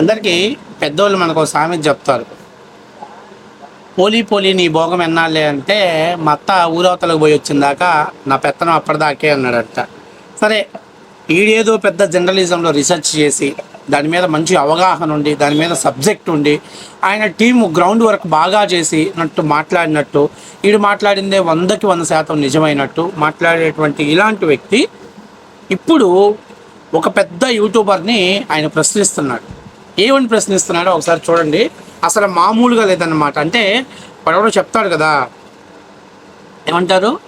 అందరికీ పెద్దోళ్ళు మనకు ఒక సామెత చెప్తారు. పోలీ పోలీ నీ భోగం ఎన్నాళ్ళే అంటే మా అత్త ఊరవతలకు పోయి వచ్చిందాక నా పెత్తనం అప్పటిదాకే అన్నాడట. సరే ఈడేదో పెద్ద జర్నలిజంలో రీసెర్చ్ చేసి దాని మీద మంచి అవగాహన ఉండి దాని మీద సబ్జెక్ట్ ఉండి ఆయన టీం గ్రౌండ్ వర్క్ బాగా చేసి నట్టు మాట్లాడినట్టు ఈడు మాట్లాడిందే వందకి వంద శాతం నిజమైనట్టు మాట్లాడేటువంటి ఇలాంటి వ్యక్తి ఇప్పుడు ఒక పెద్ద యూట్యూబర్ని ఆయన ప్రశ్నిస్తున్నాడు. ఏమని ప్రశ్నిస్తున్నాడో ఒకసారి చూడండి. అసలు మామూలుగా లేదన్నమాట. అంటే పడవడో చెప్తాడు కదా. ఏమంటారు?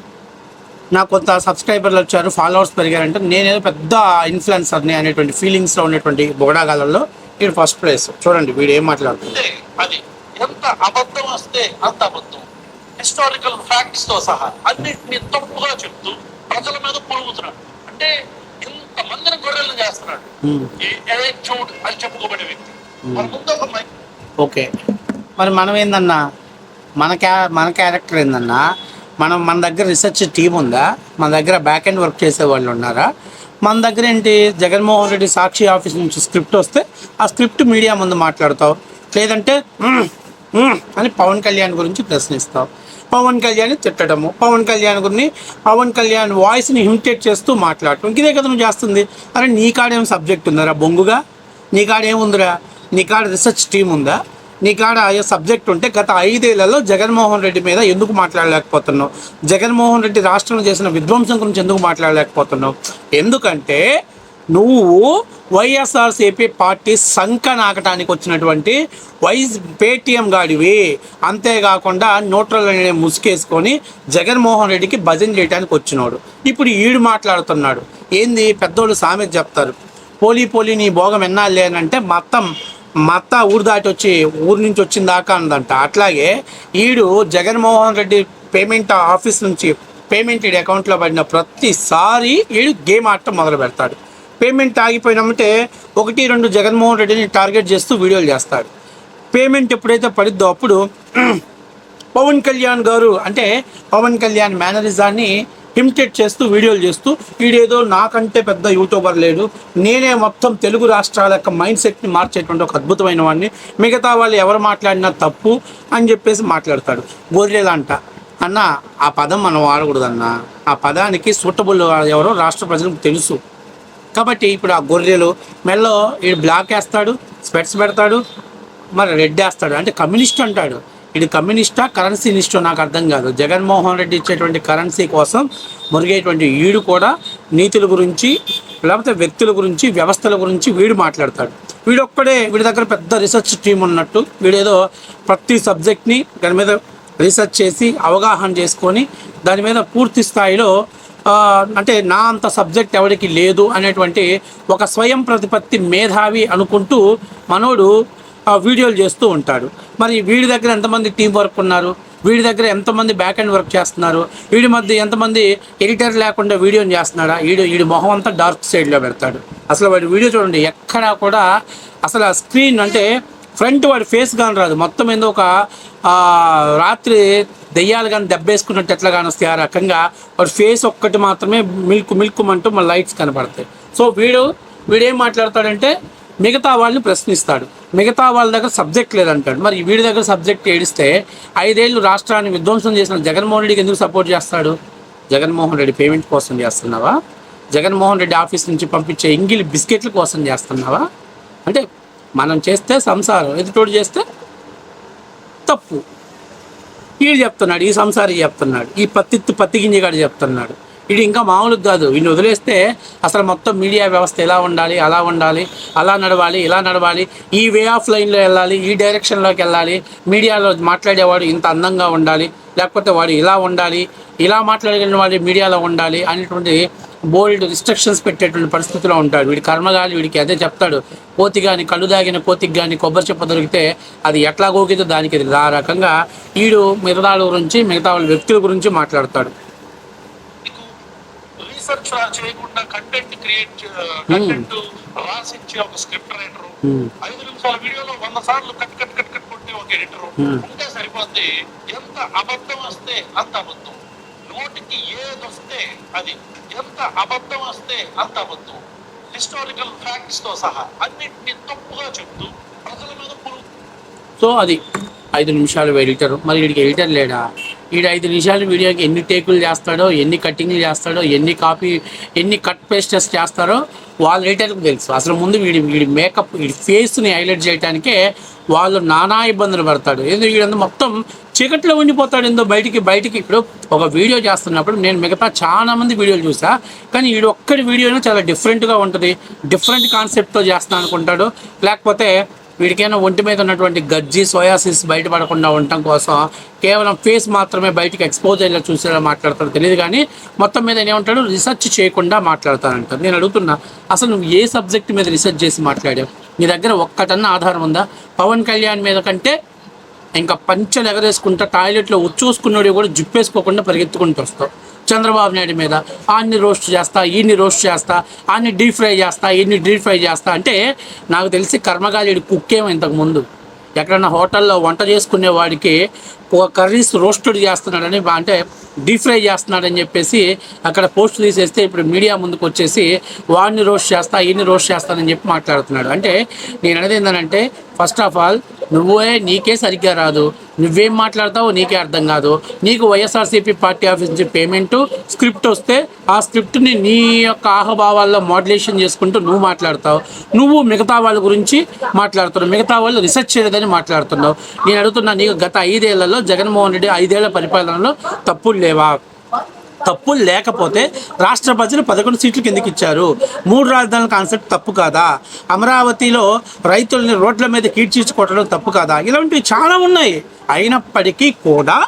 నాకు కొంత సబ్స్క్రైబర్లు వచ్చారు ఫాలోవర్స్ పెరిగారంటే నేనేదో పెద్ద ఇన్ఫ్లుయెన్సర్ని అనేటువంటి ఫీలింగ్స్లో ఉన్నటువంటి బోడాగాలలో ఇది ఫస్ట్ ప్లేస్. చూడండి వీడు ఏం మాట్లాడుతుంది అది ఎంత అబద్ధం వస్తే అంత అబద్ధం. హిస్టారికల్ ఫ్యాక్ట్స్తో సహా అన్నింటినీ తప్పుగా చెప్తూ ప్రజల మీద పొరుగుతున్నాడు అంటే మందిని గొర్రెలు చేస్తున్నాడు. Hmm. అని చెప్పుకోబడే వ్యక్తి. మన ముందు ఒక మై- ఓకే. మరి మనం ఏందన్నా? మన క్యా మన క్యారెక్టర్ ఏందన్నా? మనం మన దగ్గర రీసెర్చ్ టీం ఉందా? మన దగ్గర బ్యాక్ ఎండ్ వర్క్ చేసే వాళ్ళు ఉన్నారా? మన దగ్గర ఏంటి? జగన్మోహన్ రెడ్డి సాక్షి ఆఫీస్ నుంచి స్క్రిప్ట్ వస్తే ఆ స్క్రిప్ట్ మీడియా ముందు మాట్లాడతావు. లేదంటే అని పవన్ కళ్యాణ్ గురించి ప్రశ్నిస్తావు. పవన్ కళ్యాణ్ తిట్టడము. పవన్ కళ్యాణ్ గురిని పవన్ కళ్యాణ్ వాయిస్ని హిమిటేట్ చేస్తూ మాట్లాడటం. ఇదే కదా నువ్వు చేస్తుంది. అరే నీ కాడేం సబ్జెక్ట్ ఉందరా? బొంగుగా? నీ కాడ ఏముందిరా నీ కాడ రీసెర్చ్ టీం ఉందా? నీ కాడ ఏ సబ్జెక్ట్ ఉంటే గత ఐదేళ్ళలో జగన్మోహన్ రెడ్డి మీద ఎందుకు మాట్లాడలేకపోతున్నావు? జగన్మోహన్ రెడ్డి రాష్ట్రంలో చేసిన విధ్వంసం గురించి ఎందుకు మాట్లాడలేకపోతున్నావు? ఎందుకంటే నువ్వు వైఎస్ఆర్సీపీ పార్టీ సంఖ నాకటానికి వచ్చినటువంటి వైస్ పేటీఎం గాడివి. అంతేకాకుండా న్యూట్రల్ అనే ముసుకేసుకొని జగన్మోహన్ రెడ్డికి భజన చేయడానికి వచ్చినాడు. ఇప్పుడు ఈడు మాట్లాడుతున్నాడు. ఏంది పెద్దోళ్ళు సామెత చెప్తారు. పోలీ పోలీ నీ భోగం ఎన్నాళ్ళే మొత్తం మత్త ఊరు దాటి వచ్చి ఊరు నుంచి వచ్చిన దాకా అందంట అట్లాగే ఈడు జగన్మోహన్ రెడ్డి పేమెంట్ ఆఫీస్ నుంచి పేమెంట్ అకౌంట్లో పడిన ప్రతిసారి ఈడు గేమ్ ఆడటం మొదలు పెడతాడు పేమెంట్ ఆగిపోయినామంటే ఒకటి రెండు జగన్మోహన్ రెడ్డిని టార్గెట్ చేస్తూ వీడియోలు చేస్తాడు. పేమెంట్ ఎప్పుడైతే పడిద్దో అప్పుడు పవన్ కళ్యాణ్ గారు అంటే పవన్ కళ్యాణ్ మేనరిజాన్ని ఇమిటేట్ చేస్తూ వీడియోలు చేస్తూ వీడేదో నాకంటే పెద్ద యూట్యూబర్ లేడు నేనే మొత్తం తెలుగు రాష్ట్రాల యొక్క మైండ్ సెట్ని మార్చేటువంటి ఒక అద్భుతమైన వాడిని మిగతా వాళ్ళు ఎవరు మాట్లాడినా తప్పు అని చెప్పేసి మాట్లాడతాడు. గొర్రెలంట. అన్న ఆ పదం మనం వాడకూడదన్న. ఆ పదానికి సూటబుల్ ఎవరో రాష్ట్ర ప్రజలకు తెలుసు. కాబట్టి ఇప్పుడు ఆ గొర్రెలు మెల్లో వీడు బ్లాక్ వేస్తాడు స్పెట్స్ పెడతాడు మరి రెడ్ వేస్తాడు. అంటే కమ్యూనిస్ట్ అంటాడు. ఇది కమ్యూనిస్టా కరెన్సీ కరెన్సీనిస్టో నాకు అర్థం కాదు. జగన్మోహన్ రెడ్డి ఇచ్చేటువంటి కరెన్సీ కోసం మురిగేటువంటి వీడు కూడా నీతుల గురించి లేకపోతే వ్యక్తుల గురించి వ్యవస్థల గురించి వీడు మాట్లాడతాడు. వీడు ఒక్కడే వీడి దగ్గర పెద్ద రీసెర్చ్ టీం ఉన్నట్టు వీడేదో ప్రతి సబ్జెక్ట్ని దాని మీద రీసెర్చ్ చేసి అవగాహన చేసుకొని దాని మీద పూర్తి స్థాయిలో అంటే నా అంత సబ్జెక్ట్ ఎవరికి లేదు అనేటువంటి ఒక స్వయం ప్రతిపత్తి మేధావి అనుకుంటూ మనోడు వీడియోలు చేస్తూ ఉంటాడు. మరి వీడి దగ్గర ఎంతమంది టీం వర్క్ ఉన్నారు? వీడి దగ్గర ఎంతమంది బ్యాక్ అండ్ వర్క్ చేస్తున్నారు? వీడి మధ్య ఎంతమంది ఎడిటర్ లేకుండా వీడియోని చేస్తున్నాడా? వీడు వీడి మొహం అంతా డార్క్ సైడ్లో పెడతాడు. అసలు వాడి వీడియో చూడండి ఎక్కడా కూడా అసలు ఆ స్క్రీన్ అంటే ఫ్రంట్ వాడి ఫేస్ కానీ రాదు. మొత్తం ఏందో ఒక రాత్రి దెయ్యాలు కానీ దెబ్బేసుకున్నట్టు ఎట్లా కానొస్తాయి ఆ రకంగా వాడి ఫేస్ ఒక్కటి మాత్రమే మిల్క్ మిల్క్ అంటూ మన లైట్స్ కనపడతాయి సో వీడు వీడేం మాట్లాడతాడంటే మిగతా వాళ్ళని ప్రశ్నిస్తాడు. మిగతా వాళ్ళ దగ్గర సబ్జెక్ట్ లేదంటాడు. మరి వీడి దగ్గర సబ్జెక్ట్ ఏడిస్తే ఐదేళ్ళు రాష్ట్రాన్ని విధ్వంసం చేసిన జగన్మోహన్ రెడ్డికి ఎందుకు సపోర్ట్ చేస్తాడు? జగన్మోహన్ రెడ్డి పేమెంట్ కోసం చేస్తున్నావా? జగన్మోహన్ రెడ్డి ఆఫీస్ నుంచి పంపించే ఇంగిలి బిస్కెట్ల కోసం చేస్తున్నావా? అంటే మనం చేస్తే సంసారం. ఎదుటోడు చేస్తే తప్పు. వీడు చెప్తున్నాడు ఈ సంసారి చెప్తున్నాడు ఈ పత్తిత్తు పత్తి గింజగాడు చెప్తున్నాడు. ఇది ఇంకా మామూలు కాదు. వీడిని వదిలేస్తే అసలు మొత్తం మీడియా వ్యవస్థ ఎలా ఉండాలి అలా ఉండాలి అలా నడవాలి ఇలా నడవాలి ఈ వే ఆఫ్ లైన్లో వెళ్ళాలి ఈ డైరెక్షన్లోకి వెళ్ళాలి మీడియాలో మాట్లాడేవాడు ఇంత అందంగా ఉండాలి లేకపోతే వాడు ఇలా ఉండాలి ఇలా మాట్లాడగలిగిన వాడు మీడియాలో ఉండాలి అనేటువంటి బోల్డ్ రిస్ట్రిక్షన్స్ పెట్టేటువంటి పరిస్థితిలో ఉంటాడు వీడి కర్మగాలి వీడికి అదే చెప్తాడు కోతి కానీ కళ్ళు దాగిన కోతికి కానీ కొబ్బరి చెప్ప దొరికితే అది ఎట్లా గోకితో దానికి. ఆ రకంగా ఈడు మిగతా గురించి మిగతా వాళ్ళ వ్యక్తుల గురించి మాట్లాడతాడు రీసెర్చ్ చేయకుండా కంటెంట్ క్రియేట్ కంటెంట్ రాసిచ్చే ఒక స్క్రిప్ట్ రైటర్ Hmm. ఐదు నిమిషాల వీడియోలో వంద సార్లు కట్ కట్ కట్ కట్ కొట్టే ఒక ఎడిటర్ Hmm. ఉంటే సరిపోద్ది ఎంత అబద్ధం వస్తే అంత అబద్ధం నోటికి ఏది వస్తే అది ఎంత అబద్ధం వస్తే అంత అబద్ధం. హిస్టారికల్ ఫ్యాక్ట్స్తో సహా అన్నింటినీ తప్పుగా చెప్తూ ప్రజల మీద సో అది ఐదు నిమిషాలు ఎడిటర్. మరి వీడికి ఎడిటర్ లేడా? వీడు ఐదు నిమిషాలు వీడియోకి ఎన్ని టేకులు చేస్తాడో ఎన్ని కట్టింగ్లు చేస్తాడో ఎన్ని కాపీ ఎన్ని కట్ పేస్టెస్ చేస్తారో వాళ్ళ ఎడిటర్కి తెలుసు. అసలు ముందు వీడి వీడి మేకప్ వీడి ఫేస్ని హైలైట్ చేయడానికే వాళ్ళు నానా ఇబ్బందులు పడతాడు. ఎందుకు వీడంతా మొత్తం చీకట్లో ఉండిపోతాడు ఏందో బయటికి బయటికి. ఇప్పుడు ఒక వీడియో చేస్తున్నప్పుడు నేను మిగతా చాలా మంది వీడియోలు చూసా. కానీ వీడు ఒక్కడి వీడియోనే చాలా డిఫరెంట్గా ఉంటుంది. డిఫరెంట్ కాన్సెప్ట్తో చేస్తాను అనుకుంటాడు. లేకపోతే వీడికైనా ఒంటి మీద ఉన్నటువంటి గజ్జి సోయాసిస్ బయటపడకుండా ఉండటం కోసం కేవలం ఫేస్ మాత్రమే బయటికి ఎక్స్పోజ్ అయ్యేలా చూసేలా మాట్లాడతాడు. తెలియదు కానీ మొత్తం మీద ఏమంటాడు రీసెర్చ్ చేయకుండా మాట్లాడతానంటాడు. నేను అడుగుతున్నా అసలు నువ్వు ఏ సబ్జెక్ట్ మీద రీసెర్చ్ చేసి మాట్లాడావు? నీ దగ్గర ఒక్కటన్నా ఆధారం ఉందా? పవన్ కళ్యాణ్ మీద కంటే ఇంకా పంచలు ఎగరేసుకుంటా టాయిలెట్లో ఉచ్చూసుకున్నాడు కూడా జుప్పేసుకోకుండా పరిగెత్తుకుంటూ వస్తావు. చంద్రబాబు నాయుడు మీద ఆన్ని రోస్ట్ చేస్తా ఈయన్ని రోస్ట్ చేస్తా ఆన్ని డీప్ ఫ్రై చేస్తా ఈయన్ని డీప్ ఫ్రై చేస్తా. అంటే నాకు తెలిసి కర్మగాలి కుక్కేమో ఇంతకు ముందు. ఎక్కడన్నా హోటల్లో వంట చేసుకునే వాడికి ఒక కర్రీస్ రోస్టెడ్ చేస్తున్నాడని అంటే డీప్ ఫ్రై చేస్తున్నాడని చెప్పేసి అక్కడ పోస్ట్ తీసేస్తే ఇప్పుడు మీడియా ముందుకు వచ్చేసి వాడిని రోస్ట్ చేస్తా ఈయన్ని రోస్ట్ చేస్తానని చెప్పి మాట్లాడుతున్నాడు. అంటే నేను అనేది ఏంటంటే ఫస్ట్ ఆఫ్ ఆల్ నువ్వే నీకే సరిగ్గా రాదు. నువ్వేం మాట్లాడతావో నీకే అర్థం కాదు. నీకు వైఎస్ఆర్సీపీ పార్టీ ఆఫీస్ నుంచి పేమెంటు స్క్రిప్ట్ వస్తే ఆ స్క్రిప్ట్ని నీ యొక్క ఆహభావాల్లో మాడ్యులేషన్ చేసుకుంటూ నువ్వు మాట్లాడతావు. నువ్వు మిగతా వాళ్ళ గురించి మాట్లాడుతున్నావు. మిగతా వాళ్ళు రీసెర్చ్ చేయలేదని మాట్లాడుతున్నావు. నేను అడుగుతున్నా నీకు గత ఐదేళ్ళలో జగన్మోహన్ రెడ్డి ఐదేళ్ళ పరిపాలనలో తప్పులు లేవా? తప్పులు లేకపోతే రాష్ట్ర ప్రజలు పదకొండు సీట్లు కిందకి ఇచ్చారు. మూడు రాజధానుల కాన్సెప్ట్ తప్పు కాదా? అమరావతిలో రైతుల్ని రోడ్ల మీద కీడ్చించుకోవడం తప్పు కాదా? ఇలాంటివి చాలా ఉన్నాయి. అయినప్పటికీ కూడా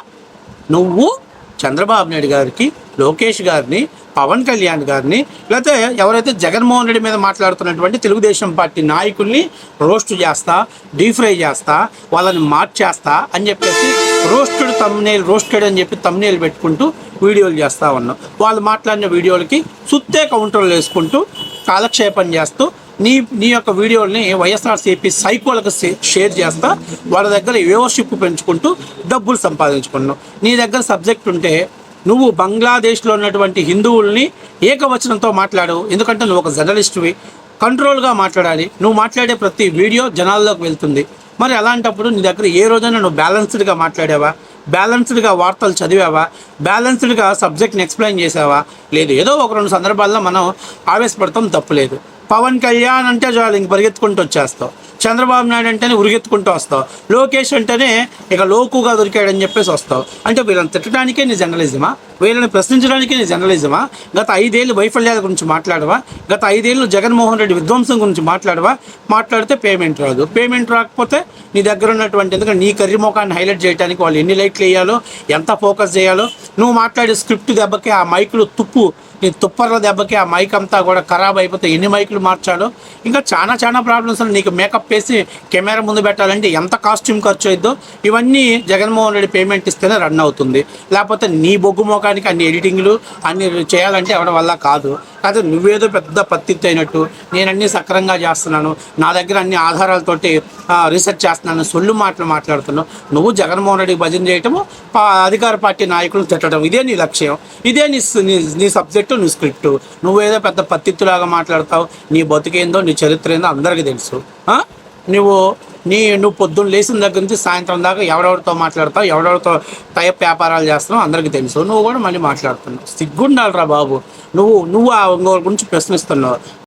నువ్వు చంద్రబాబు నాయుడు గారికి లోకేష్ గారిని పవన్ కళ్యాణ్ గారిని లేకపోతే ఎవరైతే జగన్మోహన్ రెడ్డి మీద మాట్లాడుతున్నటువంటి తెలుగుదేశం పార్టీ నాయకుల్ని రోస్ట్ చేస్తా డీప్ ఫ్రై చేస్తా వాళ్ళని మార్చేస్తా అని చెప్పేసి రోస్టెడ్ తమ్నేల్ రోస్టెడ్ అని చెప్పి తమ్నేల్ పెట్టుకుంటూ వీడియోలు చేస్తా ఉన్నాం. వాళ్ళు మాట్లాడిన వీడియోలకి సుత్తే కౌంటర్లు వేసుకుంటూ కాలక్షేపం చేస్తూ నీ నీ యొక్క వీడియోల్ని వైఎస్ఆర్సీపీ సైకోలకు షేర్ చేస్తా వాళ్ళ దగ్గర వ్యూవర్షిప్ పెంచుకుంటూ డబ్బులు సంపాదించుకున్నావు నీ దగ్గర సబ్జెక్ట్ ఉంటే నువ్వు బంగ్లాదేశ్లో ఉన్నటువంటి హిందువుల్ని ఏకవచనంతో మాట్లాడు ఎందుకంటే నువ్వు ఒక జర్నలిస్ట్వి. కంట్రోల్గా మాట్లాడాలి. నువ్వు మాట్లాడే ప్రతి వీడియో జనాల్లోకి వెళ్తుంది. మరి అలాంటప్పుడు నీ దగ్గర ఏ రోజైనా నువ్వు బ్యాలెన్స్డ్గా మాట్లాడావా? బ్యాలెన్స్డ్గా వార్తలు చదివావా? బ్యాలెన్స్డ్గా సబ్జెక్ట్ని ఎక్స్ప్లెయిన్ చేసావా లేదు. ఏదో ఒక రెండు సందర్భాల్లో మనం ఆవేశపడతాం తప్పులేదు. పవన్ కళ్యాణ్ అంటే చాలు ఇంక పరిగెత్తుకుంటూ వచ్చేస్తావు. చంద్రబాబు నాయుడు అంటేనే ఉరిగెత్తుకుంటూ వస్తావు. లోకేష్ అంటేనే ఇక లోకుగా దొరికాడని చెప్పేసి వస్తావు. అంటే వీళ్ళని తిట్టడానికే నీ జర్నలిజమా? వీళ్ళని ప్రశ్నించడానికే నీ జర్నలిజమా? గత ఐదేళ్ళు వైఫల్యాల గురించి మాట్లాడవా? గత ఐదేళ్ళు జగన్మోహన్ రెడ్డి విధ్వంసం గురించి మాట్లాడవా? మాట్లాడితే పేమెంట్ రాదు. పేమెంట్ రాకపోతే నీ దగ్గర ఉన్నటువంటి ఎందుకంటే నీ కర్రీ ముఖాన్ని హైలైట్ చేయడానికి వాళ్ళు ఎన్ని లైట్లు వేయాలో ఎంత ఫోకస్ చేయాలో నువ్వు మాట్లాడే స్క్రిప్ట్ దెబ్బకి ఆ మైకులు తుప్పు నీ తుప్పర్ల దెబ్బకి ఆ మైక్ అంతా కూడా ఖరాబ్ అయిపోతే ఎన్ని మైకులు మార్చాలో? ఇంకా చాలా చాలా ప్రాబ్లమ్స్ నీకు మేకప్ వేసి కెమెరా ముందు పెట్టాలంటే ఎంత కాస్ట్యూమ్ ఖర్చు అయిద్దో? ఇవన్నీ జగన్మోహన్ రెడ్డి పేమెంట్ ఇస్తేనే రన్ అవుతుంది. లేకపోతే నీ బొగ్గు మోకానికి అన్ని ఎడిటింగ్లు అన్ని చేయాలంటే ఎవరి వల్ల కాదు. కాదు నువ్వేదో పెద్ద పత్తిత్తు అయినట్టు నేను అన్ని సక్రంగా చేస్తున్నాను నా దగ్గర అన్ని ఆధారాలతోటి రీసెర్చ్ చేస్తున్నాను సొల్లు మాటలు మాట్లాడుతున్నావు. నువ్వు జగన్మోహన్ రెడ్డికి భజన చేయటము పా- అధికార పార్టీ నాయకులను తిట్టడం ఇదే నీ లక్ష్యం. ఇదే నీ నీ సబ్జెక్ట్ సబ్జెక్టు నువ్వు స్క్రిప్టు. నువ్వేదో పెద్ద పత్తిత్తులాగా మాట్లాడతావు. నీ బతుకేందో నీ చరిత్ర ఏందో అందరికీ తెలుసు. నువ్వు నీ నువ్వు పొద్దున్న లేచిన దగ్గర నుంచి సాయంత్రం దాకా ఎవడెవరితో మాట్లాడతావు ఎవడెవరితో టైప్ వ్యాపారాలు చేస్తున్నావు అందరికీ తెలుసు. నువ్వు కూడా మళ్ళీ మాట్లాడుతున్నావు. సిగ్గుండాలిరా బాబు. నువ్వు నువ్వు ఆ ఇంకొకరి గురించి ప్రశ్నిస్తున్నావు.